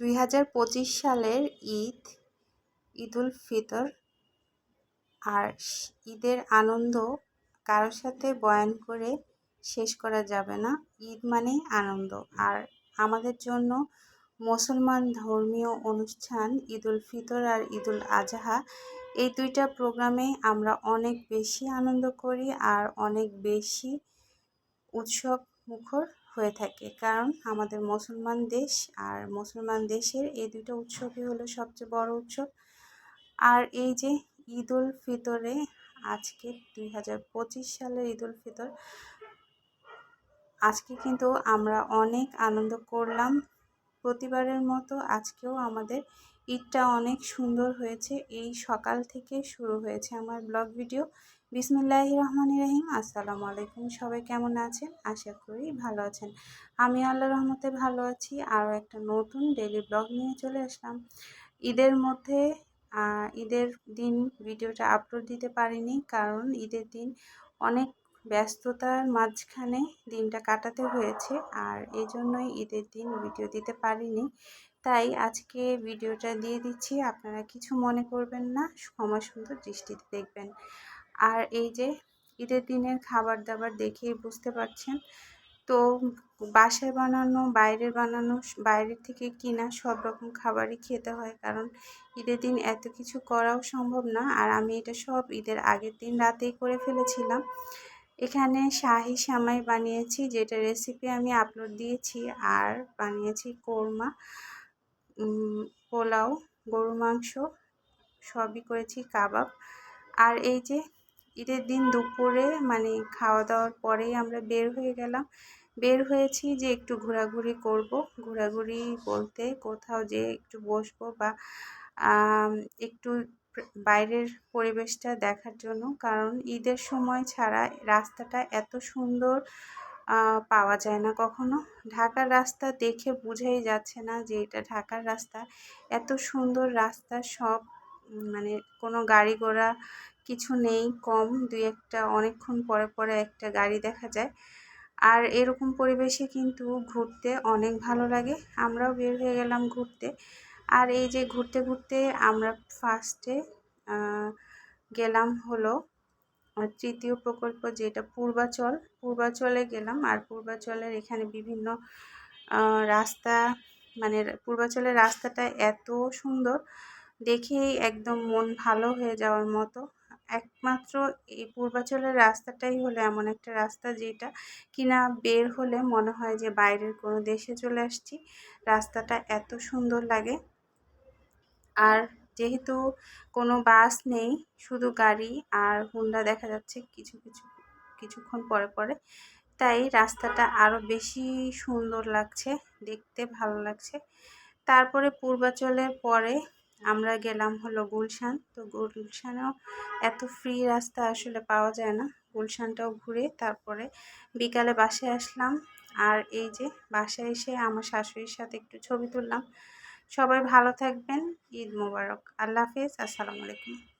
দুই হাজার পঁচিশ সালের ঈদ, ঈদুল ফিতর আর ঈদের আনন্দ কারোর সাথে বয়ান করে শেষ করা যাবে না। ঈদ মানেই আনন্দ। আর আমাদের জন্য মুসলমান ধর্মীয় অনুষ্ঠান ঈদুল ফিতর আর ঈদুল আজহা, এই দুইটা প্রোগ্রামে আমরা অনেক বেশি আনন্দ করি আর অনেক বেশি উৎসব মুখর হয়ে থাকে। কারণ আমাদের মুসলমান দেশ আর মুসলমান দেশের এই দুটো উৎসবই হলো সবচেয়ে বড় উৎসব। আর এই যে ঈদ উল ফিতরে আজকে দুই হাজার পঁচিশ সালের ঈদ উল ফিতর, আজকে কিন্তু আমরা অনেক আনন্দ করলাম। প্রতিবারের মতো আজকেও আমাদের ঈদটা অনেক সুন্দর হয়েছে। এই সকাল থেকে শুরু হয়েছে আমার ব্লগ ভিডিও। বিসমুল্লাহ রহমান রহিম। আসসালামু আলাইকুম। সবাই কেমন আছেন? আশা করি ভালো আছেন। আমি আল্লাহ রহমতে ভালো আছি। আরও একটা নতুন ডেলি ব্লগ নিয়ে চলে আসলাম। ঈদের মধ্যে ঈদের দিন ভিডিওটা আপলোড দিতে পারিনি কারণ ঈদের দিন অনেক ব্যস্ততার মাঝখানে দিনটা কাটাতে হয়েছে আর এই জন্যই ঈদের দিন ভিডিও দিতে পারিনি। তাই আজকে ভিডিওটা দিয়ে দিচ্ছি। আপনারা কিছু মনে করবেন না। সময় সুন্দর দৃষ্টিতে দেখবেন। আর এই যে ঈদের দিনের খাবার দাবার দেখেই বুঝতে পারছেন। তো বাসায় বানানো বাইরের বানানো বাইরের থেকে কিনা সব রকম খাবারই খেতে হয়। কারণ ঈদের দিন এত কিছু করাও সম্ভব না। আর আমি এটা সব ঈদের আগের দিন রাতেই করে ফেলেছিলাম। এখানে শাহি সামাই বানিয়েছি, যেটা রেসিপি আমি আপলোড দিয়েছি। আর বানিয়েছি কোরমা পোলাও গরু মাংস, সবই করেছি কাবাব। আর এই যে ঈদের দিন দুপুরে মানে খাওয়া দাওয়ার পরেই আমরা বের হয়ে গেলাম। বের হয়েছি যে একটু ঘোরাঘুরি করব। ঘোরাঘুরি বলতে কোথাও যে একটু বসবো বা একটু বাইরের পরিবেশটা দেখার জন্য। কারণ ঈদের সময় ছাড়া রাস্তাটা এত সুন্দর পাওয়া যায় না কখনো। ঢাকার রাস্তা দেখে বুঝাই যাচ্ছে না যে এটা ঢাকার রাস্তা। এত সুন্দর রাস্তা সব মানে কোনো গাড়ি ঘোড়া কিছু নেই, কম। দুই একটা অনেকক্ষণ পরে পরে একটা গাড়ি দেখা যায়। আর এরকম পরিবেশে কিন্তু ঘুরতে অনেক ভালো লাগে। আমরাও বের হয়ে গেলাম ঘুরতে। আর এই যে ঘুরতে ঘুরতে আমরা ফার্স্টে গেলাম হলো তৃতীয় প্রকল্প যেটা পূর্বাচল, পূর্বাচলে গেলাম। আর পূর্বাচলের এখানে বিভিন্ন রাস্তা মানে পূর্বাচলের রাস্তাটা এত সুন্দর দেখেই একদম মন ভালো হয়ে যাওয়ার মতো। একমাত্র এই পূর্বাচলের রাস্তাটাই হলো এমন একটা রাস্তা যেটা কিনা বের হলে মনে হয় যে বাইরের কোনো দেশে চলে আসছি। রাস্তাটা এত সুন্দর লাগে। আর যেহেতু কোনো বাস নেই, শুধু গাড়ি আর হুন্ডা দেখা যাচ্ছে কিছু কিছু, কিছুক্ষণ পরে পরে। তাই রাস্তাটা আরও বেশি সুন্দর লাগছে, দেখতে ভালো লাগছে। তারপরে পূর্বাচলের পরে আমরা গেলাম হলো গুলশান। তো গুলশানেও এত ফ্রি রাস্তা আসলে পাওয়া যায় না। গুলশানটাও ঘুরে তারপরে বিকালে বাসে আসলাম। আর এই যে বাসায় এসে আমার শাশুড়ির সাথে একটু ছবি তুললাম। সবাই ভালো থাকবেন। ঈদ মোবারক। আল্লাহ হাফেজ। আসসালামু আলাইকুম।